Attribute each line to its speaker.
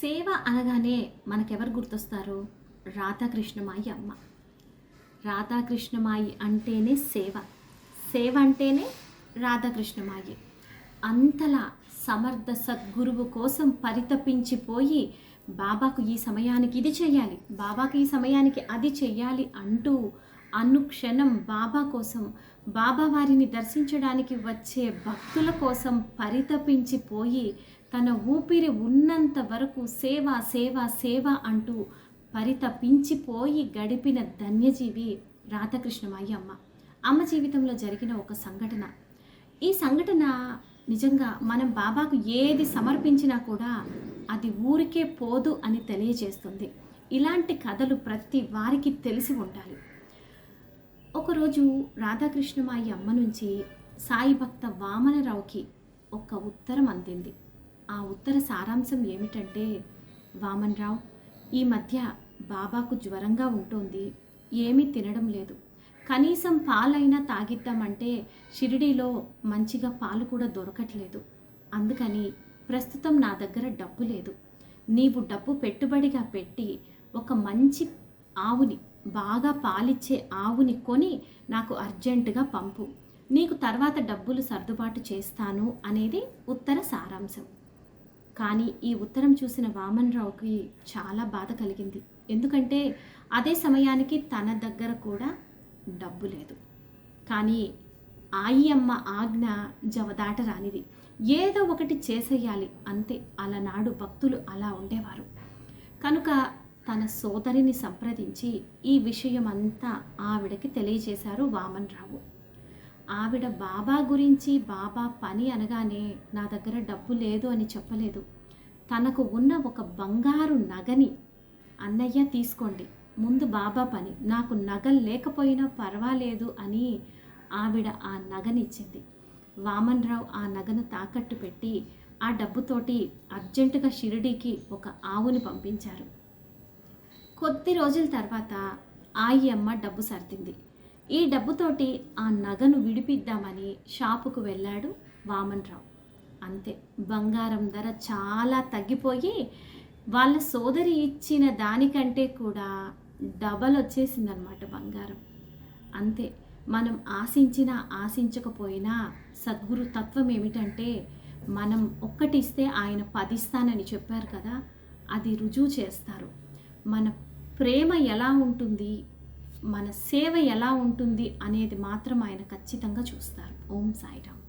Speaker 1: సేవ అనగానే మనకెవరు గుర్తొస్తారు? రాధాకృష్ణమాయి అమ్మ. రాధాకృష్ణమాయి అంటేనే సేవ. సేవ అంటేనే రాధాకృష్ణమాయి. అంతలా సమర్థ సద్గురువు కోసం పరితపించిపోయి బాబాకు ఈ సమయానికి ఇది చెయ్యాలి బాబాకు ఈ సమయానికి అది చెయ్యాలి అంటూ అనుక్షణం బాబా కోసం బాబా వారిని దర్శించడానికి వచ్చే భక్తుల కోసం పరితపించిపోయి తన ఊపిరి ఉన్నంత వరకు సేవ సేవ సేవ అంటూ పరితపించిపోయి గడిపిన ధన్యజీవి రాధాకృష్ణమయ్య అమ్మ. అమ్మ జీవితంలో జరిగిన ఒక సంఘటన. ఈ సంఘటన నిజంగా మనం బాబాకు ఏది సమర్పించినా కూడా అది ఊరికే పోదు అని తెలియజేస్తుంది. ఇలాంటి కథలు ప్రతి వారికి తెలిసి ఉండాలి. ఒకరోజు రాధాకృష్ణమాయి అమ్మ నుంచి సాయి భక్త వామనరావుకి ఒక ఉత్తరం అందింది. ఆ ఉత్తర సారాంశం ఏమిటంటే వామన్రావు ఈ మధ్య బాబాకు జ్వరంగా ఉంటుంది. ఏమీ తినడం లేదు. కనీసం పాలైనా తాగిద్దామంటే షిరిడీలో మంచిగా పాలు కూడా దొరకట్లేదు. అందుకని ప్రస్తుతం నా దగ్గర డబ్బు లేదు. నీవు డబ్బు పెట్టుబడిగా పెట్టి ఒక మంచి ఆవుని బాగా పాలిచ్చే ఆవుని కొని నాకు అర్జెంటుగా పంపు. నీకు తర్వాత డబ్బులు సర్దుబాటు చేస్తాను అనేది ఉత్తర సారాంశం. కానీ ఈ ఉత్తరం చూసిన వామన్రావుకి చాలా బాధ కలిగింది. ఎందుకంటే అదే సమయానికి తన దగ్గర కూడా డబ్బు లేదు. కానీ ఆయి అమ్మ ఆజ్ఞ జవదాట రానిది ఏదో ఒకటి చేసేయాలి అంతే. అలనాడు భక్తులు అలా ఉండేవారు. కనుక తన సోదరిని సంప్రదించి ఈ విషయం అంతా ఆవిడకి తెలియజేశారు వామన్రావు. ఆవిడ బాబా గురించి బాబా పని అనగానే నా దగ్గర డబ్బు లేదు అని చెప్పలేదు. తనకు ఉన్న ఒక బంగారు నగని అన్నయ్య తీసుకోండి. ముందు బాబా పని. నాకు నగలు లేకపోయినా పర్వాలేదు అని ఆవిడ ఆ నగనిచ్చింది వామన్రావు ఆ నగను తాకట్టు పెట్టి ఆ డబ్బుతోటి అర్జెంటుగా షిరిడీకి ఒక ఆవుని పంపించారు. కొద్ది రోజుల తర్వాత ఆయమ్మ డబ్బు సర్దింది. ఈ డబ్బుతోటి ఆ నగను విడిపిద్దామని షాపుకు వెళ్ళాడు వామన్రావు. అంతే బంగారం ధర చాలా తగ్గిపోయి వాళ్ళ సోదరి ఇచ్చిన దానికంటే కూడా డబల్ వచ్చేసిందనమాట బంగారం. అంతే మనం ఆశించినా ఆశించకపోయినా సద్గురు తత్వం ఏమిటంటే మనం ఒక్కటిస్తే ఆయన పదిస్తానని చెప్పారు కదా అది రుజువు చేస్తారు. మన ప్రేమ ఎలా ఉంటుంది? మన సేవ ఎలా ఉంటుంది? అనేది మాత్రం ఆయన ఖచ్చితంగా చూస్తారు. ఓం సాయిరామ్.